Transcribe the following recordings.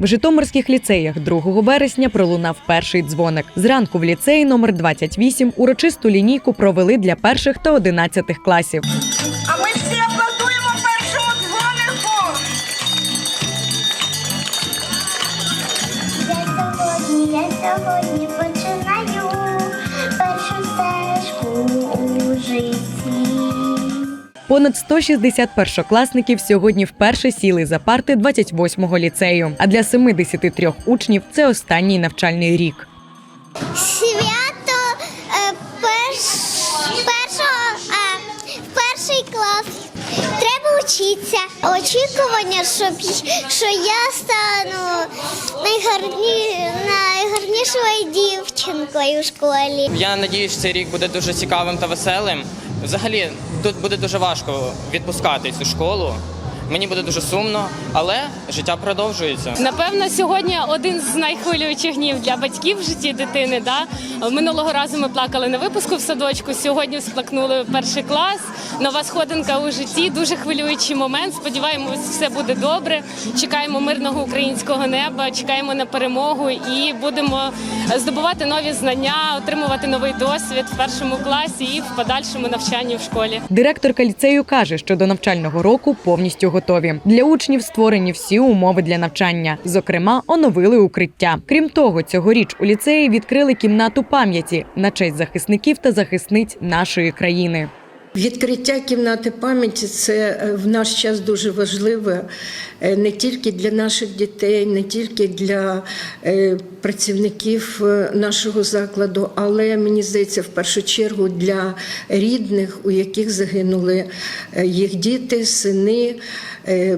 В Житомирських ліцеях 2 вересня пролунав перший дзвоник. Зранку в ліцеї номер 28 урочисту лінійку провели для перших та одинадцятих класів. А ми всі аплодуємо першому дзвонику. Я сьогодні, я сьогодні Понад 160 першокласників сьогодні вперше сіли за парти 28-го ліцею. А для 73 учнів це останній навчальний рік. Свято е, перш, першого, е, перший клас. Треба вчитися. Очікування, щоб, що я стану найгарні, найгарнішою дівчинкою у школі. Я надіюсь, що цей рік буде дуже цікавим та веселим. Взагалі, тут буде дуже важко відпускати цю школу. Мені буде дуже сумно, але життя продовжується. Напевно, сьогодні один з найхвилюючих днів для батьків в житті дитини. Да? Минулого разу ми плакали на випуску в садочку. Сьогодні сплакнули перший клас. Нова сходинка у житті. Дуже хвилюючий момент. Сподіваємось, все буде добре. Чекаємо мирного українського неба, чекаємо на перемогу і будемо здобувати нові знання, отримувати новий досвід в першому класі і в подальшому навчанні в школі. Директорка ліцею каже, що до навчального року повністю готові. Для учнів створені всі умови для навчання. Зокрема, оновили укриття. Крім того, цьогоріч у ліцеї відкрили кімнату пам'яті на честь захисників та захисниць нашої країни. Відкриття кімнати пам'яті це е, в наш час дуже важливе е, не тільки для наших дітей, не тільки для е, працівників нашого закладу, але мені здається, в першу чергу для рідних, у яких загинули їх діти, сини,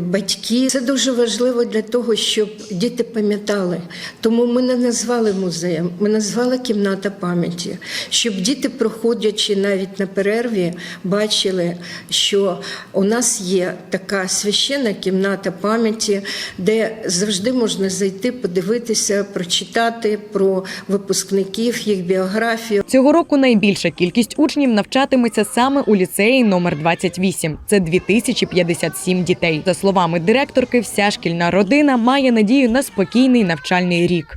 батьки. Це дуже важливо для того, щоб діти пам'ятали. Тому ми не назвали музеєм, ми назвали кімната пам'яті, щоб діти, проходячи навіть на перерві, бачили, що у нас є така священна кімната пам'яті, де завжди можна зайти, подивитися, прочитати про випускників, їх біографію. Цього року найбільша кількість учнів навчатиметься саме у ліцеї номер 28. Це 2057 дітей. За словами директорки, вся шкільна родина має надію на спокійний навчальний рік.